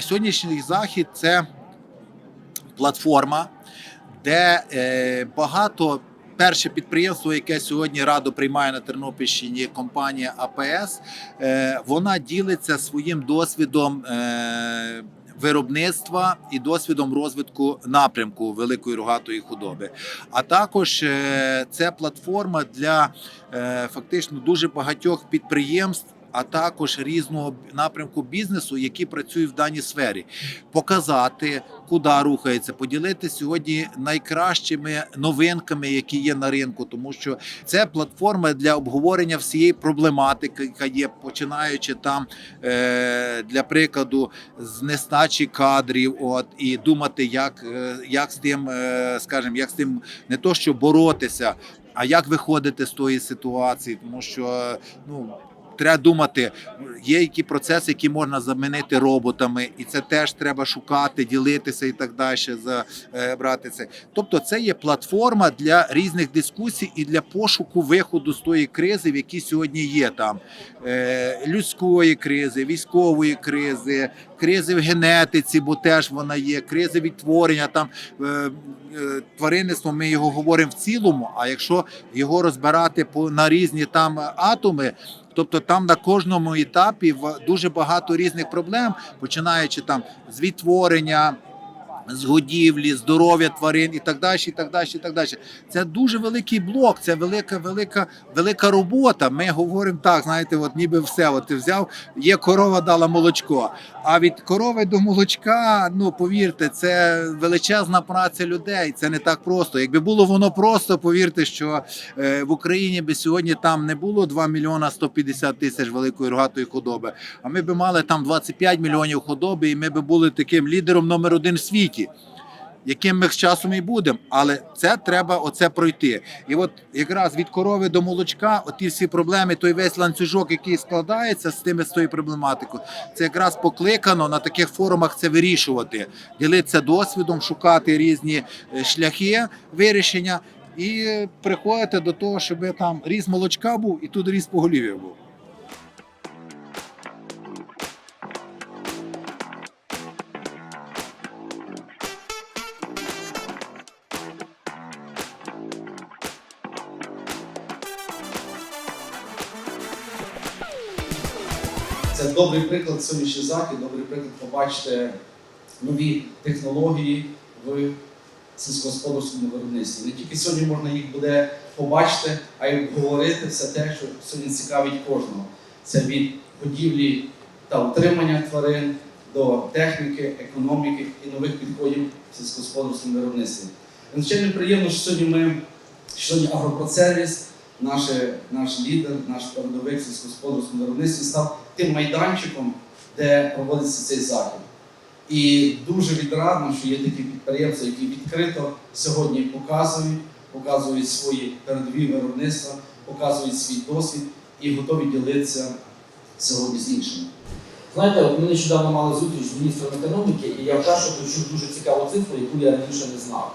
Сьогоднішній захід це платформа, де е, багато. Перше підприємство, яке сьогодні радо приймає на Тернопільщині, компанія АПС, е, вона ділиться своїм досвідом е, виробництва і досвідом розвитку напрямку великої рогатої худоби. А також це платформа для фактично дуже багатьох підприємств. А також різного напрямку бізнесу, які працюють в даній сфері, показати, куди рухається, поділитися сьогодні найкращими новинками, які є на ринку, тому що це платформа для обговорення всієї проблематики, яка є, починаючи там е, для прикладу з нестачі кадрів, от і думати, як, е, як з тим, е, скажімо, як з тим не то, що боротися, а як виходити з тої ситуації, тому що ну. Треба думати, є які процеси, які можна замінити роботами, і це теж треба шукати, ділитися і так далі. Е, брати це. Тобто, це є платформа для різних дискусій і для пошуку виходу з тої кризи, в якій сьогодні є там е, людської кризи, військової кризи, кризи в генетиці, бо теж вона є, кризи відтворення там е, тваринництво. Ми його говоримо в цілому. А якщо його розбирати по на різні там атоми. Тобто там на кожному етапі дуже багато різних проблем, починаючи там з відтворення, з годівлі, здоров'я тварин і так далі. І так далі, і так далі. Це дуже великий блок, це велика, велика, велика робота. Ми говоримо так, знаєте, от ніби все. От ти взяв, є корова дала молочко. А від корови до молочка, ну повірте, це величезна праця людей. Це не так просто. Якби було воно просто, повірте, що е, в Україні би сьогодні там не було 2 мільйона 150 тисяч великої рогатої худоби. А ми би мали там 25 мільйонів худоби, і ми би були таким лідером номер один в світі. Яким ми з часом і будемо, але це треба оце пройти. І от якраз від корови до молочка, оті всі проблеми, той весь ланцюжок, який складається з тими з тою проблематикою, це якраз покликано на таких форумах це вирішувати, ділитися досвідом, шукати різні е, шляхи вирішення і приходити до того, щоб там різ молочка був і тут різ поголів'я був. Це добрий приклад сьогоднішній захід, добрий приклад побачити нові технології в сільськогосподарському виробництві. Не тільки сьогодні можна їх буде побачити, а й обговорити все те, що сьогодні цікавить кожного. Це від будівлі та утримання тварин до техніки, економіки і нових підходів в сільськогосподарському виробництві. Звичайно, приємно, що сьогодні ми сьогодні агропроцервіс, наш, наш лідер, наш передовик сільськогосподарському виробництві став тим майданчиком, де проводиться цей захід. І дуже відрадно, що є такі підприємства, які відкрито сьогодні показують, показують свої передові виробництва, показують свій досвід і готові ділитися сьогодні з іншими. Знаєте, от ми нещодавно мали зустріч з міністром економіки, і я вперше почув дуже цікаву цифру, яку я раніше не знав.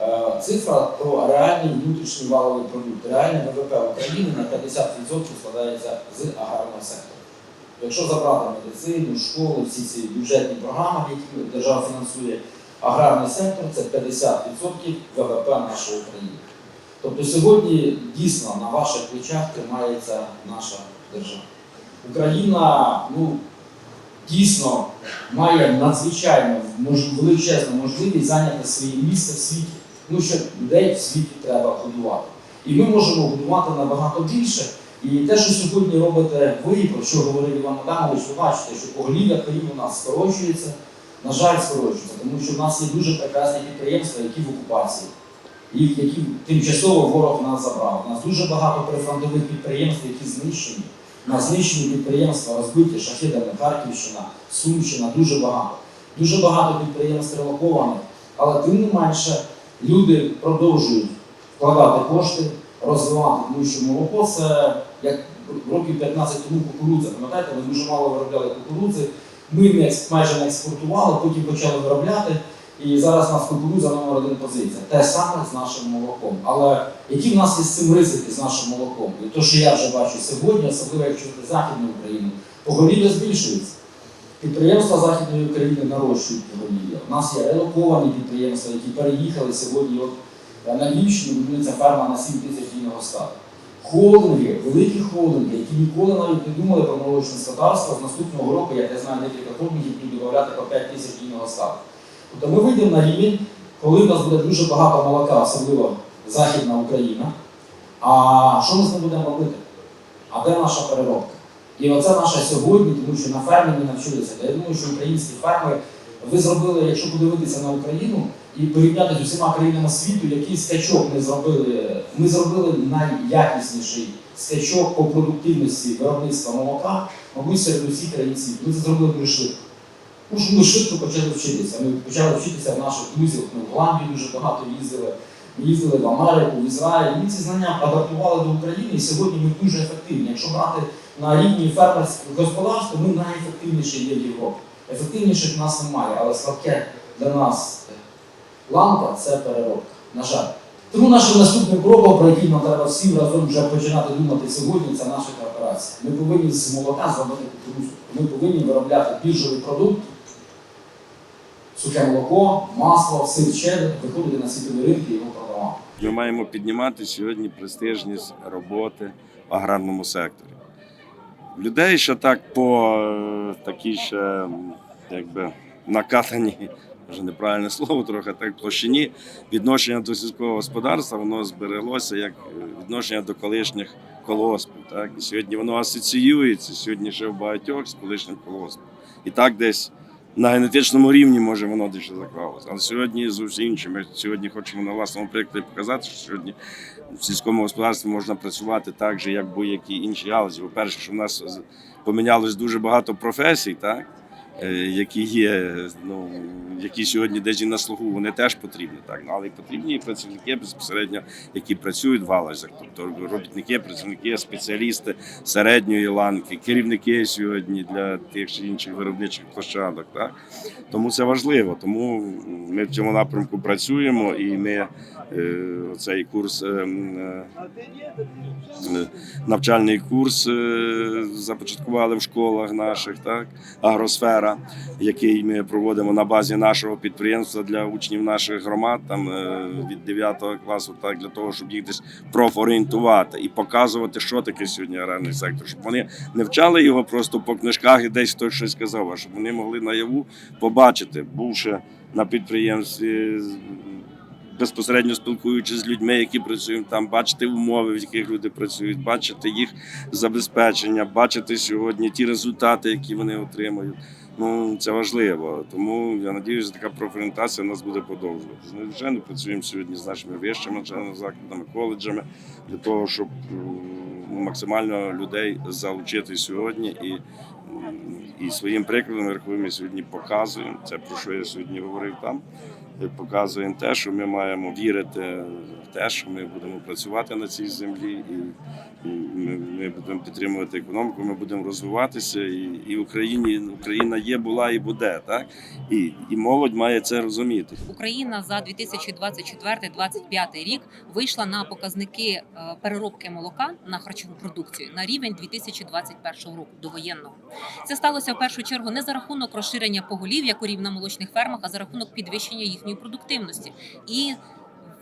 Е, Цифра про реальний внутрішній валовий продукт. Реальний ВВП України на 50% складається з аграрного сектору. Якщо забрати медицину, школи, всі ці бюджетні програми, які держава фінансує, аграрний сектор це 50% ВВП нашої України. Тобто сьогодні дійсно на ваших плечах тримається наша держава. Україна ну, дійсно має надзвичайно величезну можливість зайняти своє місце в світі, тому що людей в світі треба годувати. І ми можемо годувати набагато більше. І те, що сьогодні робите ви, про що говорив Іван Адамович, ви бачите, що поголів'я корів у нас скорочується, на жаль, скорочується, тому що в нас є дуже прекрасні підприємства, які в окупації, їх, які тимчасово ворог нас забрав. У нас дуже багато прифронтових підприємств, які знищені. На знищені підприємства розбиті шахідами Харківщина, Сумщина, дуже багато. Дуже багато підприємств релокованих, але тим не менше люди продовжують вкладати кошти, розвивати, тому що молоко це як років 15 тому кукурудза. Пам'ятаєте, ми дуже мало виробляли кукурудзи. Ми не майже не експортували, потім почали виробляти. І зараз у нас кукурудза номер один позиція. Те саме з нашим молоком. Але які в нас є з цим ризики з нашим молоком? І те, що я вже бачу сьогодні, особливо якщо це Західну Україну, поголів'я збільшується. Підприємства Західної України нарощують поголів'я. У нас є релоковані підприємства, які переїхали сьогодні. От на Львівщині будується ферма на 7 тисяч дійного стату. Холдинги, великі холдинги, які ніколи навіть не думали про молочне скотарство, з наступного року, як я знаю, декілька холдингів будуть додавати по 5 тисяч дійного стату. Тобто ми вийдемо на рівень, коли в нас буде дуже багато молока, особливо Західна Україна. А що ми з ним будемо робити? А де наша переробка? І оце наше сьогодні, тому що на фермі ми навчилися. Я думаю, що українські фермери, ви зробили, якщо подивитися на Україну і порівняти з усіма країнами світу, який скачок ми зробили. Ми зробили найякісніший скачок по продуктивності виробництва молока, мабуть, серед усіх країн світу. Ми це зробили дуже швидко. Тому що ми швидко почали вчитися. Ми почали вчитися в наших друзів. Ми в Голландію дуже багато їздили. Ми їздили в Америку, в Ізраїль. Ми ці знання адаптували до України, і сьогодні ми дуже ефективні. Якщо брати на рівні фермерського господарства, ми найефективніші є в Європі. Ефективніших нас немає, але слабке для нас ланка це переробка. На жаль. Тому нашим наступним кроком, про який нам треба всім разом вже починати думати сьогодні, це наша кооперація. Ми повинні з молока зробити кукурудзу. Ми повинні виробляти біржовий продукт, сухе молоко, масло, сир чеддер, виходити на світові ринки і його продавати. Ми маємо піднімати сьогодні престижність роботи в аграрному секторі. Людей ще так по е, такій ще якби накатані, вже неправильне слово, трохи так площині. Відношення до сільського господарства воно збереглося як е, відношення до колишніх колгоспів. Так? І сьогодні воно асоціюється сьогодні ще в багатьох з колишнім колгоспом. І так десь на генетичному рівні може воно дещо заклалося. Але сьогодні зовсім інше. Ми сьогодні хочемо на власному прикладі показати, що сьогодні в сільському господарстві можна працювати так же, як будь-які інші галузі. По-перше, що в нас помінялось дуже багато професій, так? Е, Які є, ну які сьогодні десь і на слугу, вони теж потрібні, так Ну, але й потрібні працівники безпосередньо, які працюють в галузях, тобто робітники, працівники, спеціалісти середньої ланки, керівники сьогодні для тих чи інших виробничих площадок. Так? Тому це важливо. Тому ми в цьому напрямку працюємо і ми е, цей курс. е, е, е, Навчальний курс започаткували в школах наших, так агросфера, який ми проводимо на базі нашого підприємства для учнів наших громад, там е, від 9 класу, так для того, щоб їх десь профорієнтувати і показувати, що таке сьогодні аграрний сектор, щоб вони не вчали його просто по книжках і десь хтось щось сказав, а щоб вони могли наяву побачити, бувши на підприємстві. Безпосередньо спілкуючись з людьми, які працюють там, бачити умови, в яких люди працюють, бачити їх забезпечення, бачити сьогодні ті результати, які вони отримують. Ну це важливо. Тому я надіюся, така профорієнтація у нас буде продовжуватися. Звичайно, працюємо сьогодні з нашими вищими навчальними закладами, коледжами для того, щоб максимально людей залучити сьогодні і. І своїм прикладом рахуємо сьогодні показуємо це, про що я сьогодні говорив там. Показуємо те, що ми маємо вірити в те, що ми будемо працювати на цій землі, і, ми, будемо підтримувати економіку, ми будемо розвиватися, і, і Україні Україна є, була і буде. Так і, і молодь має це розуміти. Україна за 2024-2025 рік вийшла на показники е, переробки молока на харчову продукцію на рівень 2021 року довоєнного. Це сталося в першу чергу не за рахунок розширення поголів'я корів на молочних фермах, а за рахунок підвищення їхньої продуктивності. І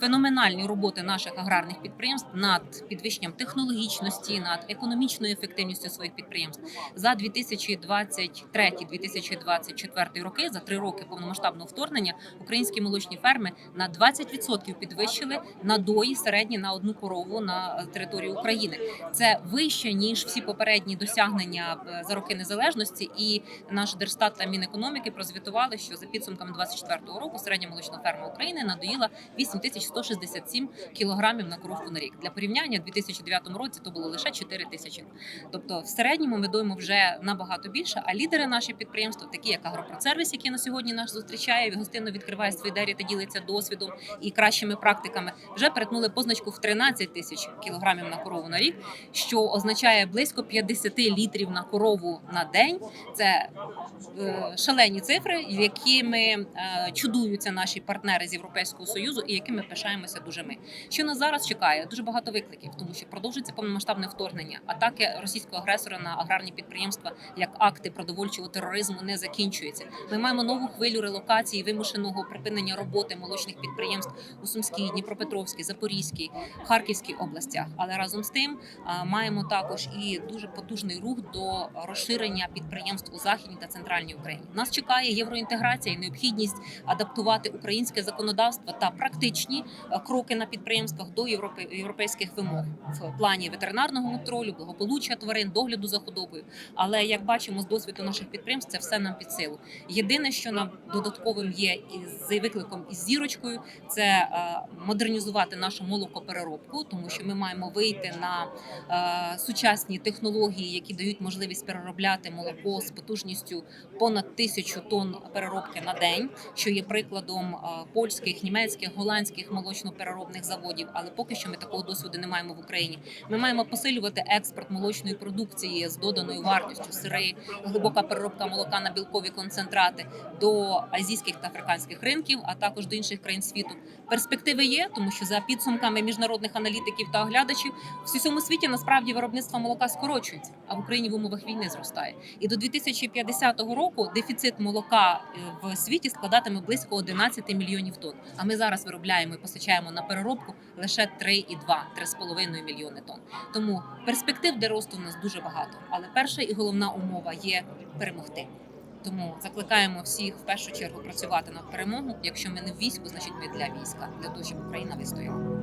феноменальні роботи наших аграрних підприємств над підвищенням технологічності, над економічною ефективністю своїх підприємств за 2023-2024 роки, за три роки повномасштабного вторгнення, українські молочні ферми на 20% підвищили надої середні на одну корову на території України. Це вище ніж всі попередні досягнення е, за роки незалежності. І наш Держстат та Мінекономіки прозвітували, що за підсумками 24 року середня молочна ферма України надоїла 8167 кілограмів на коровку на рік. Для порівняння в 2009 році то було лише 4 тисячі. Тобто, в середньому ми доїмо вже набагато більше. А лідери наші підприємства, такі як Агропроцервіс, який на сьогодні нас зустрічає, гостинно відкриває свої двері та ділиться досвідом і кращими практиками, вже перетнули позначку в 13 тисяч кілограмів на корову на рік, що означає близько 50 літрів на корову на день. Це е, шалені цифри, якими е, чудуються наші партнери з Європейського союзу, і якими пишаємося дуже ми. Що нас зараз чекає? Дуже багато викликів, тому що продовжується повномасштабне вторгнення. Атаки російського агресора на аграрні підприємства як акти продовольчого тероризму не закінчуються. Ми маємо нову хвилю релокації, вимушеного припинення роботи молочних підприємств у Сумській, Дніпропетровській, Запорізькій, Харківській областях. Але разом з тим маємо також і дуже потужний рух до розширення підприємств у західній та центральній Україні. Нас чекає євроінтеграція і необхідність адаптувати українське законодавство та практичні е, кроки на підприємствах до європе- європейських вимог в плані ветеринарного контролю, благополуччя тварин, догляду за худобою. Але як бачимо з досвіду наших підприємств, це все нам під силу. Єдине, що нам додатковим є з викликом із зірочкою, це е, модернізувати нашу молокопереробку, тому що ми маємо вийти на е, сучасні технології, які дають можливість переробляти молоко з потужністю понад тисячу тонн переробки на день, що є прикладом польських, німецьких, голландських молочно-переробних заводів. Але поки що ми такого досвіду не маємо в Україні. Ми маємо посилювати експорт молочної продукції з доданою вартістю, сири, глибока переробка молока на білкові концентрати до азійських та африканських ринків, а також до інших країн світу. Перспективи є, тому що за підсумками міжнародних аналітиків та оглядачів в усьому світі насправді виробництво молока скорочується, а в Україні в умовах війни зростає. І до 2050 року дефіцит молока е, в світі складатиме близько 11 мільйонів тонн. А ми зараз виробляємо постачаємо на переробку лише 3,2 3,5 мільйони тонн. Тому перспектив для росту в нас дуже багато. Але перша і головна умова є перемогти. Тому закликаємо всіх в першу чергу працювати на перемогу. Якщо ми не в війську, значить ми для війська, для того, щоб Україна вистояла.